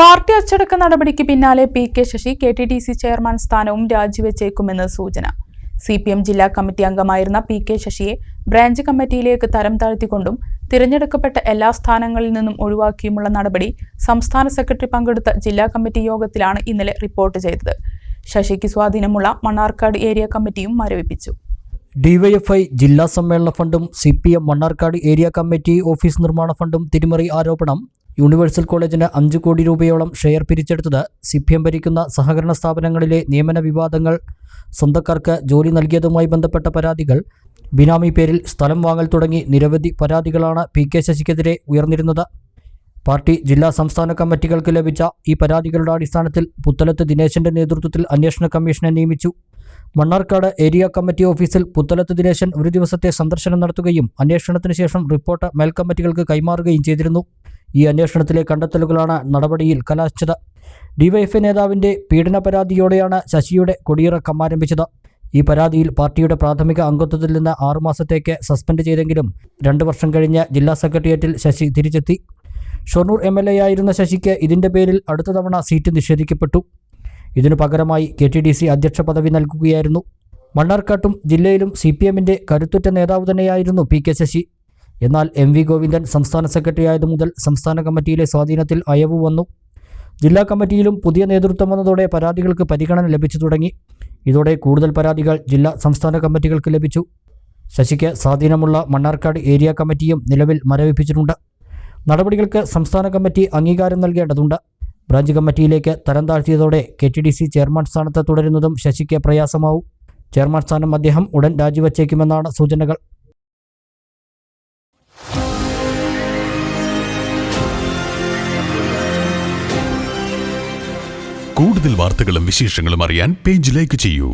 Party അച്ചടക്ക നടപടിക്ക് പിന്നാലെ P K Sasi K T D C chairman സ്ഥാനവും രാജിവെച്ചേക്കുമെന്ന് സൂചന. സി പി എം ജില്ലാ കമ്മിറ്റി അംഗമായിരുന്ന പി കെ ശശിയെ ബ്രാഞ്ച് കമ്മിറ്റിയിലേക്ക് തരം താഴ്ത്തിക്കൊണ്ടും തിരഞ്ഞെടുക്കപ്പെട്ട എല്ലാ സ്ഥാനങ്ങളിൽ നിന്നും ഒഴിവാക്കിയുമുള്ള നടപടി സംസ്ഥാന സെക്രട്ടറി പങ്കെടുത്ത ജില്ലാ കമ്മിറ്റി യോഗത്തിലാണ് ഇന്നലെ റിപ്പോർട്ട് ചെയ്തത്. ശശിക്ക് സ്വാധീനമുള്ള മണ്ണാർക്കാട് ഏരിയ കമ്മിറ്റിയും മരവിപ്പിച്ചു. ഡിവൈഎഫ്ഐ ജില്ലാ സമ്മേളന ഫണ്ടും C P M Mannarkkad area committee office നിർമ്മാണ ഫണ്ടും തിരിമറി ആരോപണം യൂണിവേഴ്സൽ കോളേജിന് അഞ്ച് കോടി രൂപയോളം ഷെയർ പിരിച്ചെടുത്തത് സി പി എം ഭരിക്കുന്ന സഹകരണ സ്ഥാപനങ്ങളിലെ നിയമന വിവാദങ്ങൾ സ്വന്തക്കാർക്ക് ജോലി നൽകിയതുമായി ബന്ധപ്പെട്ട പരാതികൾ ബിനാമി പേരിൽ സ്ഥലം വാങ്ങൽ തുടങ്ങി നിരവധി പരാതികളാണ് പി കെ ശശിക്കെതിരെ ഉയർന്നിരുന്നത്. പാർട്ടി ജില്ലാ സംസ്ഥാന കമ്മിറ്റികൾക്ക് ലഭിച്ച ഈ പരാതികളുടെ അടിസ്ഥാനത്തിൽ പുത്തലത്ത് ദിനേശന്റെ നേതൃത്വത്തിൽ അന്വേഷണ കമ്മീഷനെ നിയമിച്ചു. മണ്ണാർക്കാട് ഏരിയ കമ്മിറ്റി ഓഫീസിൽ പുത്തലത്ത് ദിനേശൻ ഒരു ദിവസത്തെ സന്ദർശനം നടത്തുകയും അന്വേഷണത്തിന് ശേഷം റിപ്പോർട്ട് മേൽക്കമ്മിറ്റികൾക്ക് കൈമാറുകയും ചെയ്തിരുന്നു. ഈ അന്വേഷണത്തിലെ കണ്ടെത്തലുകളാണ് നടപടിയിൽ കലാശിച്ചത്. ഡിവൈഎഫ് നേതാവിന്റെ പീഡന പരാതിയോടെയാണ് ശശിയുടെ കൊടിയിറക്കം ആരംഭിച്ചത്. ഈ പരാതിയിൽ പാർട്ടിയുടെ പ്രാഥമിക അംഗത്വത്തിൽ നിന്ന് ആറുമാസത്തേക്ക് സസ്പെൻഡ് ചെയ്തെങ്കിലും രണ്ടു വർഷം കഴിഞ്ഞ് ജില്ലാ സെക്രട്ടേറിയറ്റിൽ ശശി തിരിച്ചെത്തി. ഷൊർണൂർ എം എൽ എ ആയിരുന്ന ശശിക്ക് ഇതിന്റെ പേരിൽ അടുത്ത തവണ സീറ്റ് നിഷേധിക്കപ്പെട്ടു. ഇതിനു പകരമായി കെ ടി ഡി സി അധ്യക്ഷ പദവി നൽകുകയായിരുന്നു. മണ്ണാർക്കാട്ടും ജില്ലയിലും സി പി എമ്മിന്റെ കരുത്തുറ്റ നേതാവ് തന്നെയായിരുന്നു പി കെ ശശി. എന്നാൽ എം വി ഗോവിന്ദൻ സംസ്ഥാന സെക്രട്ടറി ആയതു മുതൽ സംസ്ഥാന കമ്മിറ്റിയിലെ സ്വാധീനത്തിൽ അയവ് വന്നു. ജില്ലാ കമ്മിറ്റിയിലും പുതിയ നേതൃത്വം വന്നതോടെ പരാതികൾക്ക് പരിഗണന ലഭിച്ചു തുടങ്ങി. ഇതോടെ കൂടുതൽ പരാതികൾ ജില്ലാ സംസ്ഥാന കമ്മിറ്റികൾക്ക് ലഭിച്ചു. ശശിക്ക് സ്വാധീനമുള്ള മണ്ണാർക്കാട് ഏരിയ കമ്മിറ്റിയും നിലവിൽ മരവിപ്പിച്ചിട്ടുണ്ട്. നടപടികൾക്ക് സംസ്ഥാന കമ്മിറ്റി അംഗീകാരം നൽകേണ്ടതുണ്ട്. ബ്രാഞ്ച് കമ്മിറ്റിയിലേക്ക് തരം താഴ്ത്തിയതോടെ K T D C chairman സ്ഥാനത്ത് തുടരുന്നതും ശശിക്ക് പ്രയാസമാവും. ചെയർമാൻ സ്ഥാനം അദ്ദേഹം ഉടൻ രാജിവച്ചേക്കുമെന്നാണ് സൂചനകൾ. കൂടുതൽ വാർത്തകളും വിശേഷങ്ങളും അറിയാൻ പേജ് ലൈക്ക് ചെയ്യൂ.